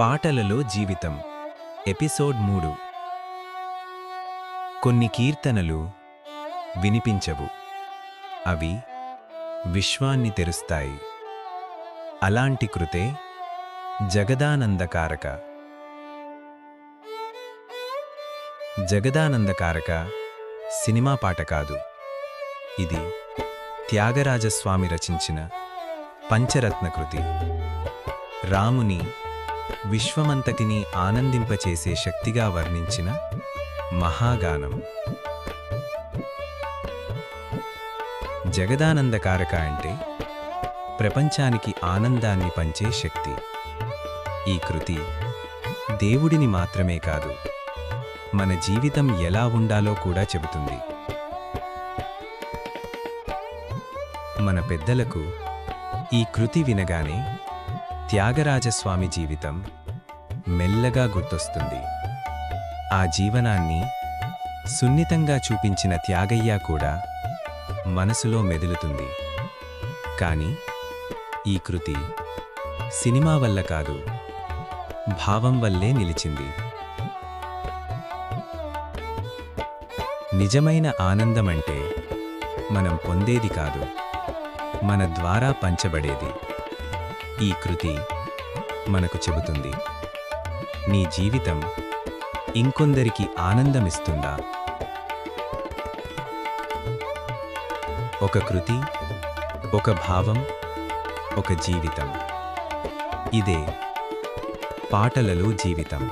పాటలలో జీవితం. ఎపిసోడ్ మూడు. కొన్ని కీర్తనలు వినిపించవు. అవి విశ్వాన్ని తెరుస్తాయి. అలాంటి కృతే జగదానందకారక. జగదానందకారక సినిమా పాట కాదు. ఇది త్యాగరాజస్వామి రచించిన పంచరత్న కృతి రాముని విశ్వమంతటిని ఆనందింపచేసే శక్తిగా వర్ణించిన మహాగానం. జగదానందకారక అంటే ప్రపంచానికి ఆనందాన్ని పంచే శక్తి. ఈ కృతి దేవుడిని మాత్రమే కాదు మన జీవితం ఎలా ఉండాలో కూడా చెబుతుంది. మన పెద్దలకు ఈ కృతి వినగానే త్యాగరాజస్వామి జీవితం మెల్లగా గుర్తొస్తుంది. ఆ జీవనాన్ని సున్నితంగా చూపించిన త్యాగయ్య కూడా మనసులో మెదులుతుంది. కానీ ఈ కృతి సినిమా వల్ల కాదు భావం వల్లే నిలిచింది. నిజమైన ఆనందమంటే మనం పొందేది కాదు మన ద్వారా పంచబడేది. ఈ కృతి మనకు చెబుతుంది. నీ జీవితం ఇంకొందరికి ఆనందమిస్తుందా? ఒక కృతి ఒక భావం ఒక జీవితం. ఇదే పాటలలో జీవితం.